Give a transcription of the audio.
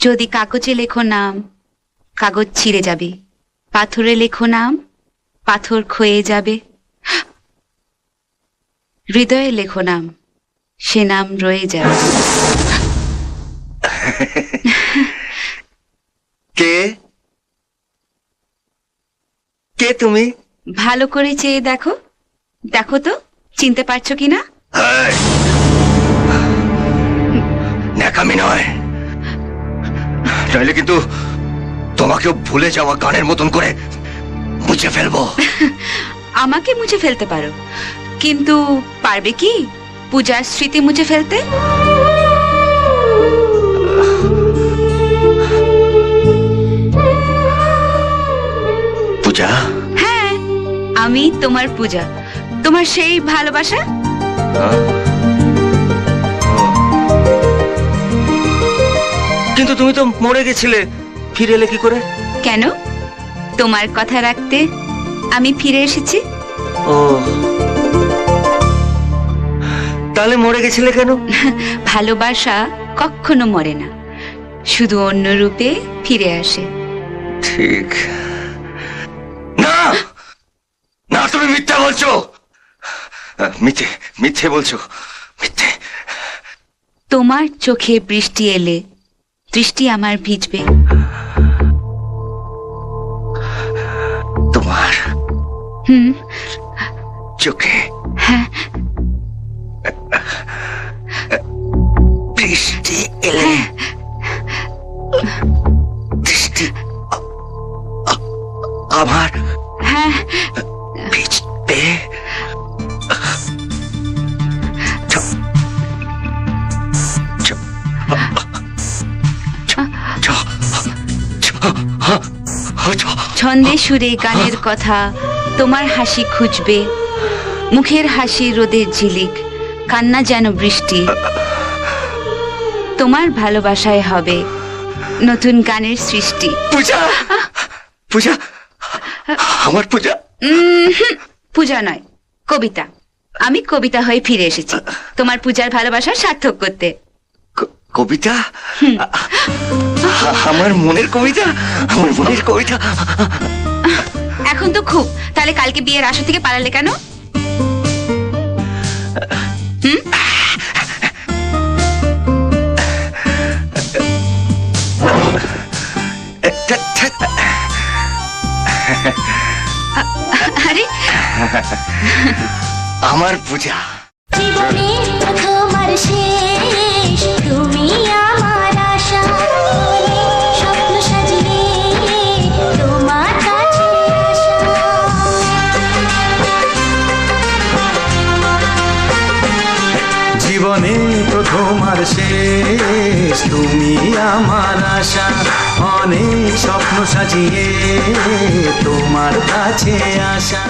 যদি কাগজে লেখো নাম কাগজ ছিঁড়ে যাবে। পাথরে লেখো নাম পাথর ক্ষয়ে যাবে। হৃদয়ে লেখো নাম সে নাম রয়ে যাবে কে কে তুমি? ভালো করে চেয়ে দেখো। দেখো তো চিনতে পারছ কিনা! ন্যাকামি নয়। নইলে কিন্তু তোমাকেও ভুলে যাওয়া গানের মতন করে মুছে ফেলব। আমাকে মুছে ফেলতে পারো। কিন্তু পারবে কি? পূজার স্মৃতি মুছে ফেলতে? আমি তোমার পূজা। তোমার সেই ভালোবাসা? হ্যাঁ? কিন্তু তুমি তো মরে গেছিলে। ফিরে এলে কি করে? কেন? তোমার কথা রাখতে আমি ফিরে এসেছি। ও। তাহলে মরে গেছিলে কেন? ভালোবাসা কখনো মরে না। শুধু অন্য রূপে ফিরে আসে। ঠিক। মিথ্যা বলছো? মিথ্যে মিথ্যে বলছো। মিথ্যে। তোমার চোখে বৃষ্টি এলে দৃষ্টি আমার ভিজবে। তোমার হুম? চোখে। হ্যাঁ। বৃষ্টি এলে আ- আ- আমার হ্যাঁ। ভিজবে ছন্দে সুরে গানের কথা তোমার হাসি খুঁজবে। মুখের হাসি রোদের ঝিলিক কান্না যেন বৃষ্টি। তোমার ভালোবাসায় হবে নতুন গানের সৃষ্টি। পূজা! পূজা! আমার পূজা! পূজা নয় কবিতা। আমি কবিতা হয়ে ফিরে এসেছি। তোমার পূজার ভালোবাসা সার্থক করতে। কবিতা? আমার মনের কবিতা? আমার মনের কবিতা? এখন তো খুব। তাহলে কালকে বিয়ের আশা থেকে পালালে কেন। আরে। আমার পূজা। জীবনের প্রথম জীবনে প্রথম আর শেষ। তুমি আমার আশা অনেক স্বপ্ন সাজিয়ে তোমার কাছে আসা।